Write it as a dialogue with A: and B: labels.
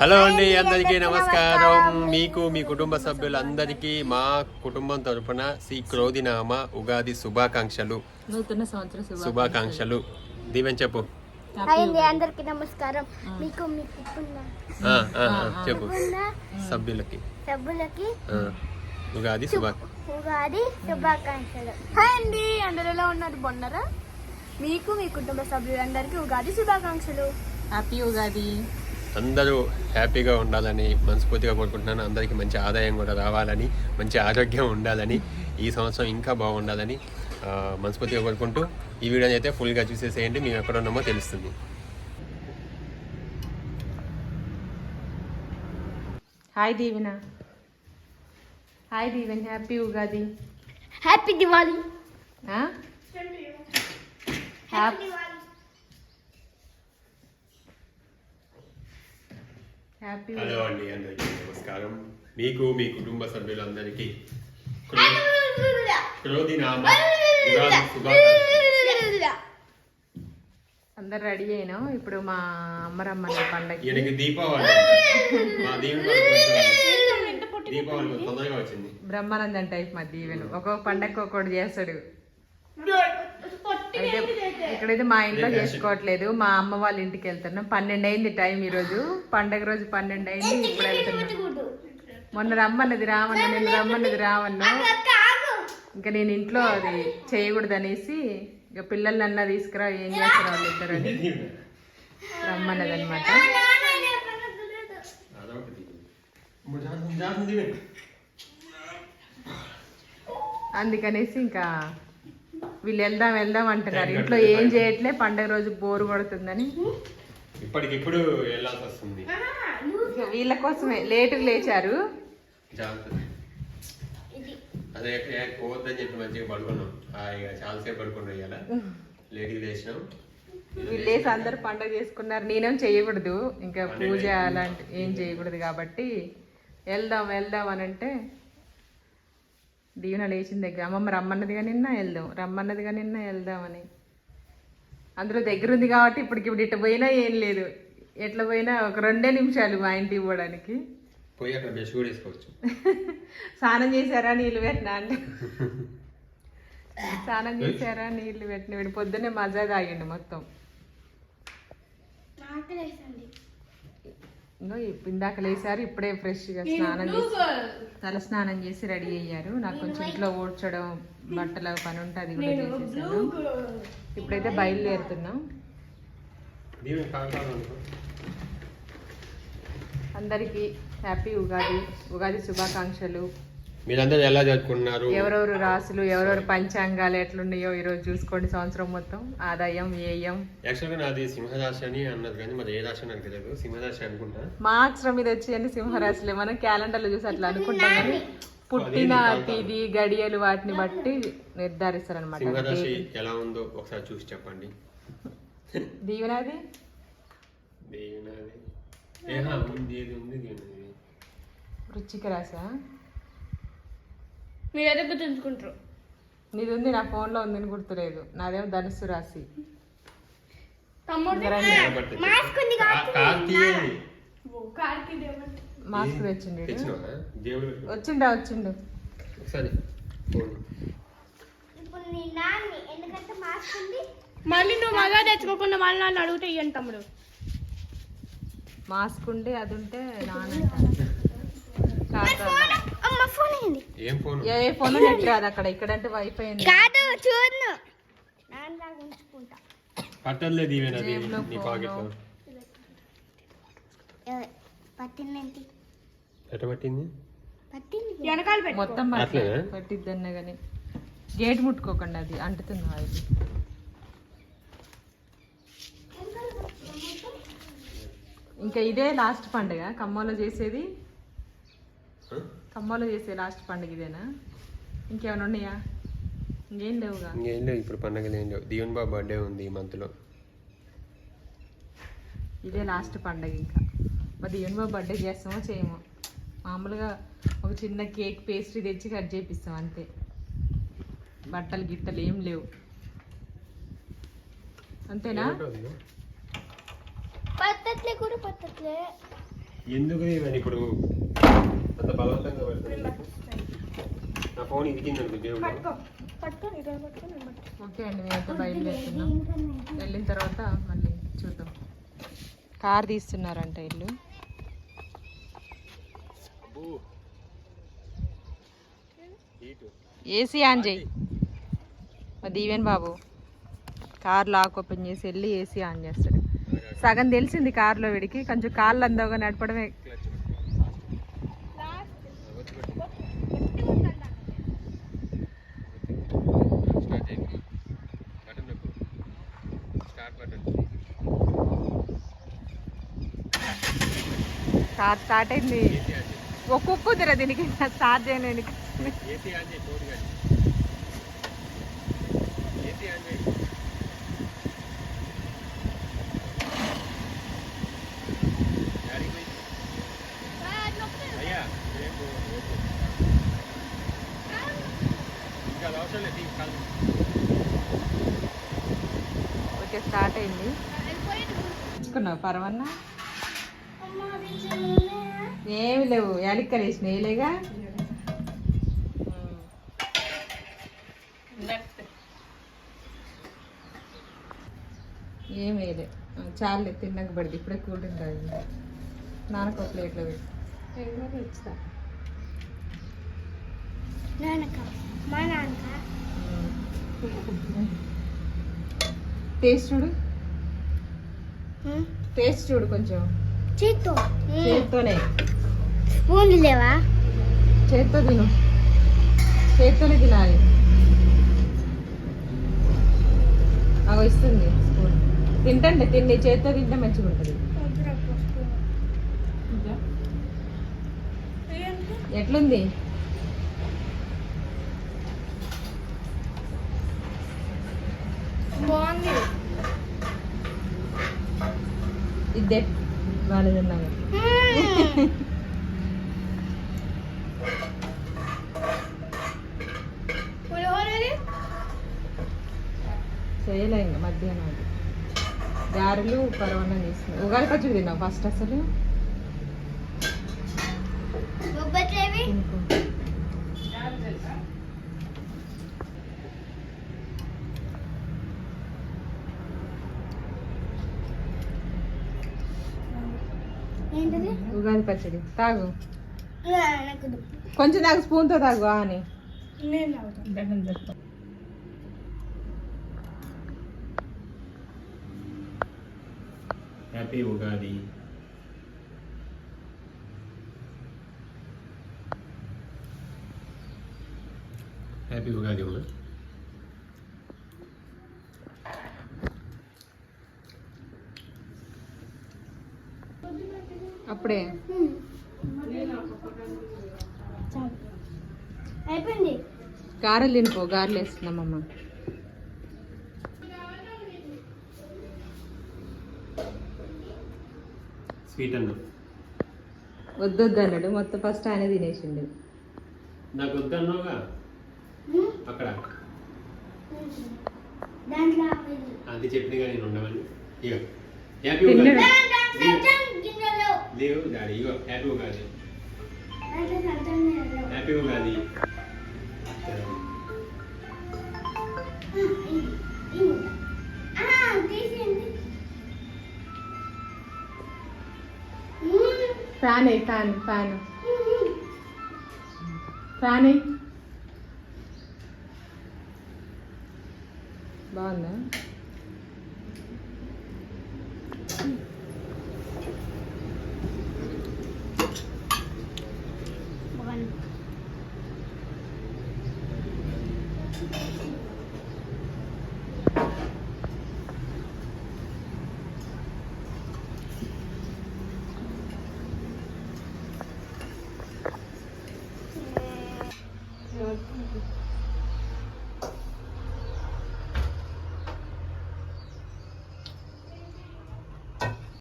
A: Hello అండి అందరికీ నమస్కారం. మీకు మీ కుటుంబ సభ్యులందరికీ మా కుటుంబం తరపున శ్రీ క్రోధినామ ఉగాది శుభాకాంక్షలు.
B: నూతన సంవత్సర
A: శుభాకాంక్షలు. దీవెన్ చెప్పు.
C: అందరికి నమస్కారం. మీకు మీ
A: చెప్పు. సభ్యులకి.
C: సభ్యులకి
A: ఉగాది శుభా
C: ఉగాది శుభాకాంక్షలు. హాయ్ అండి అందరు ఎలా ఉన్నారు? బాగున్నారా? మీకు మీ కుటుంబ సభ్యులందరికీ ఉగాది శుభాకాంక్షలు.
B: హ్యాపీ ఉగాది.
A: అందరూ హ్యాపీగా ఉండాలని మనస్ఫూర్తిగా కోరుకుంటున్నాను. అందరికీ మంచి ఆదాయం కూడా రావాలని మంచి ఆరోగ్యం ఉండాలని ఈ సంవత్సరం ఇంకా బాగుండాలని మనస్ఫూర్తిగా కోరుకుంటూ ఈ వీడియోని అయితే ఫుల్గా చూసేసేయండి. మేము ఎక్కడ ఉన్నామో తెలుస్తుంది.
B: Hi Deevena hi Deeven
C: happy Ugadi
B: happy Diwali? Happy
A: hello అండి అందరికీ నమస్కారం. మీకు మీ కుటుంబ సభ్యులందరికీ క్రోధినామ
B: అందరు రెడీ అయినాం ఇప్పుడు మా అమ్మరమ్మని పండగ
A: ఈయనకి దీపావళి. అంట. మా దేవుడు దీపావళి కొంచెం తొందరగా వచ్చింది.
B: బ్రహ్మానందం టైప్ మా దీవెను. ఒక్కొక్క పండగ ఒక్కొక్కటి చేస్తాడు. అయితే ఇక్కడైతే మా ఇంట్లో చేసుకోవట్లేదు. మా అమ్మ వాళ్ళ ఇంటికి వెళ్తున్నాం. పన్నెండు అయింది టైం ఈరోజు. పండగ రోజు పన్నెండు అయింది ఇప్పుడు వెళ్తున్నాం. మొన్న రమ్మన్నది రావన్న నిన్న రమ్మన్నది రావన్న. ఇంకా నేను ఇంట్లో అది చేయకూడదు అనేసి ఇక పిల్లల్ని అన్న తీసుకురా ఏం చేస్తారు వాళ్ళు ఇద్దరు అని రమ్మన్నది అనమాట. అందుకనేసి ఇంకా వీళ్ళు వెళ్దాం వెళ్దాం అంటున్నారు. ఇంట్లో ఏం చేయట్లే పండగ రోజు బోరు కొడుతుందని.
A: ఇప్పటికిప్పుడు వెళ్ళాల్సి వస్తుంది.
B: వీళ్ళ కోసమే లేటుగా లేచారు.
A: అదే ఏ- పోవద్దని చెప్పి మంచిగా పడుకున్నాం. హాయిగా చాలాసేపు పడుకున్నాం ఇవాళ. లేట్గా లేచినాం.
B: వీళ్ళు లేసి అందరు పండగ చేసుకున్నారు. నేనేం చేయకూడదు. ఇంకా పూజ అలాంటి ఏం చేయకూడదు కాబట్టి వెళ్దాం వెళ్దాం అని అంటే దీవెన లేచిన దగ్గర అమ్మమ్మ రమ్మన్నదిగా నిన్న వెళ్దాం రమ్మన్నదిగా నిన్న వెళ్దామని. అందులో దగ్గర ఉంది కాబట్టి ఇప్పటికి ఇప్పుడు ఇట్ట పోయినా ఏం లేదు. ఎట్లా పోయినా ఒక రెండే నిమిషాలు మా ఇంటికి పోవడానికి.
A: పోయి అక్కడ బ్రష్ కూడా వేసుకోవచ్చు.
B: స్నానం చేశారా నీళ్ళు పెట్టినా అంటే. స్నానం చేశారా నీళ్ళు పెట్టిన. వీడు పొద్దున్నే మజా తాగిండు మొత్తం. ఇంకో ఇందాక లేసారు ఇప్పుడే ఫ్రెష్గా స్నానం చేసి తల స్నానం చేసి రెడీ అయ్యారు. నాకు కొంచెం ఇంట్లో ఊడ్చడం బట్టల పని ఉంటే అది కూడా చేసేసాను. ఇప్పుడైతే బయలుదేరుతున్నాం. అందరికీ హ్యాపీ ఉగాది. ఉగాది శుభాకాంక్షలు.
A: మీరందరూ ఎలా జరుపుకున్నారు?
B: ఎవరెవరు రాసులు ఎవరెవరు పంచాంగాలు ఎట్లున్నాయో ఈరోజు చూసుకోండి సంవత్సరం మొత్తం. ఆదాయం వ్యయం.
A: యాక్చువల్గా నాది సింహరాశి అని అన్నది కానీ మరి ఏ రాశి అని నాకు తెలియదు సింహరాశి అనుకుంటా.
B: మార్క్స్ మీద వచ్చి అని సింహరాశులే. మనం క్యాలెండర్లో చూసి అట్లా అనుకుంటాం కానీ పుట్టిన తేదీ గడియలు వాటిని బట్టి నిర్ధారిస్తారు అనమాట
A: సింహరాశి ఎలా ఉందో ఒకసారి చూసి చెప్పండి.
B: దీవెనాది?
A: ఏహా ఉంది ఏది ఉంది దీనిది
B: వృచ్చిక రాశ?
C: మీరు ఎదుగు తెలుసుకుంటారు
B: నీది ఉంది నా ఫోన్లో ఉందని గుర్తులేదు. నాదేమో ధనుస్సు రాశి.
C: తమ్ముడు
A: కాబట్టి కా- కార్తీయ
B: మాస్క్ తెచ్చిండు. వచ్చిండా వచ్చిండు.
C: నాన్ని మాస్క్ ఉంది? మళ్ళీ నువ్వు మగా తెచ్చుకోకుండా మళ్ళీ నన్ను అడుగుతే ఇయ్యండి తమ్ముడు.
B: మాస్క్ ఉండి అది ఉంటే నానంట కాదు
C: అమ్మ ఫోన్ అయింది
A: ఏం ఫోన్?
B: ఏ ఫోన్ నెట్ రాదు అక్కడ. ఇక్కడంటే వైఫై ఉంది.
C: కాదు చూడను. నాన్నలాగా ఉంచుకుంటా.
A: పట్టలే దీవెన అది
B: జేబులో
A: నీ
B: ఫోను.
A: పాకెట్లో
C: పట్టిందేంటి
A: ఎట్ట పట్టింది?
C: పట్టింది వెనకాల పెట్టు
B: మొత్తం
A: అట్లేనా?
B: పట్టిద్దన్న కానీ గేట్ ముట్టుకోకండి అది. అంటుతుంది అది ఇంకా ఇదే లాస్ట్ పండుగ. ఖమ్మంలో చేసేది? ఖమ్మంలో చేసే లాస్ట్ పండుగ ఇదేనా? ఇంకేమైనా ఉన్నాయా? ఇంకేం లేవుగా.
A: ఇంకేం లేవు ఇప్పుడు పండగలు ఏం లేవు. దీవెన్ బాబు బర్త్డే ఉంది ఈ మంత్లో
B: ఇదే లాస్ట్ పండగ ఇంకా. మరి దేవుని బాబు బర్త్డే చేస్తామో చేయమో. మామూలుగా ఒక చిన్న కేక్ పేస్ట్రీ తెచ్చి కట్ చేపిస్తాం అంతే. బట్టలు గిట్టలు ఏం లేవు. అంతేనా?
C: పద్ధతులే కూడా పద్ధతులే.
A: ఎందుకు ఇవన్నీ ఇప్పుడు? అంత బలవంతంగా నా ఫోన్ దేవుడు.
B: ఓకే అండి మేమైతే బయలుదేరుతున్నాం. వెళ్ళిన తర్వాత మళ్ళీ చూద్దాం. కార్ తీస్తున్నారంట ఇల్లు. ఏసీ ఆన్ చేయి. మా దీవెన్ బాబు కార్ లాక్ ఓపెన్ చేసి వెళ్ళి ఏసీ ఆన్ చేస్తాడు. సగం తెలిసింది కార్లో వీడికి కొంచెం కాళ్ళు అందోగా నడపడమే
A: క్లచ్ స్టార్ట్ చేయండి బటన్ నొక్కు స్టార్ట్ బటన్
B: కార్ స్టార్ట్ అయింది
A: ఏసీ ఆన్ చేయి
B: ఒక్కొక్క తిర దీనికి స్టార్ట్ చేయలేని
A: ఏసీ ఆన్ చేయి ఫోన్ కానీ ఏసీ ఆన్ చేయి యాడికి పోయి స్టార్ట్ అయింది. ఒక్కొక్క కుదర దీనికి స్టార్ట్ చేయను దీనికి.
B: ఓకే స్టార్ట్ అయింది. తెచ్చుకున్నావు పర్వన్నా? ఏమి లేవు యాడిక్కలు వేసిన వేయలేగా? ఏం వేయలే. చాలే తిన్నాక పడింది ఇప్పుడే కూల్ డ్రింక్ తాగింది. నాన్నకు ఒక ప్లేట్లో పెట్టి. ఇస్తా టేస్ట్ చూడు. టేస్ట్ చూడు కొంచెం.
C: చేత్తో.
B: చేత్తోనే.
C: స్పూన్ లేవా
B: చేత్తో తిను. చేత్తోనే తినాలి. అవి ఇస్తుంది స్పూన్. తింటండి తిండి. చేత్తో తింటే మంచిగా ఉంటుంది ఎట్లుంది?
C: బాగుంది.
B: ఇద్దే వాళ్ళు
C: పులిహోరది?
B: చేయలే ఇంకా మధ్యాహ్నం గారెలు పరవన్నం చేస్తున్నాం ఉగాది పచ్చడి తిన్నావు ఫస్ట్ అసలు? ఉగాది పచ్చడి. తాగు.
C: నాకు
B: కొంచెం తాగు స్పూన్తో తాగు అని
A: హ్యాపీ ఉగాది. హ్యాపీ ఉగాది అమ్మా
B: అప్పుడే.
C: చాలు. అయిపోయింది.
B: గారెలు తినిపో గారెలు వేస్తున్నామమ్మ.
A: స్వీట్ అన్న
B: వద్దొద్దు అన్నాడు. మొత్తం ఫస్ట్ ఆయన తినేసిండు.
A: నాకు వద్దన్నావుగా? అక్కడ. అది చెప్పినగా నేను ఉండమని. ఇక హ్యాపీ లేవు డాడీ ఇగో హ్యాపీ ఉగాది
C: దాంట్లో సజ్జం గిన్నెలో.
A: హ్యాపీ ఉగాది
C: ఆ, ఇది. ఇది కూడా. ఆహా, తీసేయండి. హ్మ్.
B: ఫ్యాన్ అయ్యి ఫ్యాన్ ఫ్యాన్
C: హ్మ్.
B: ఫ్యాన్ అయ్యి బాగుందా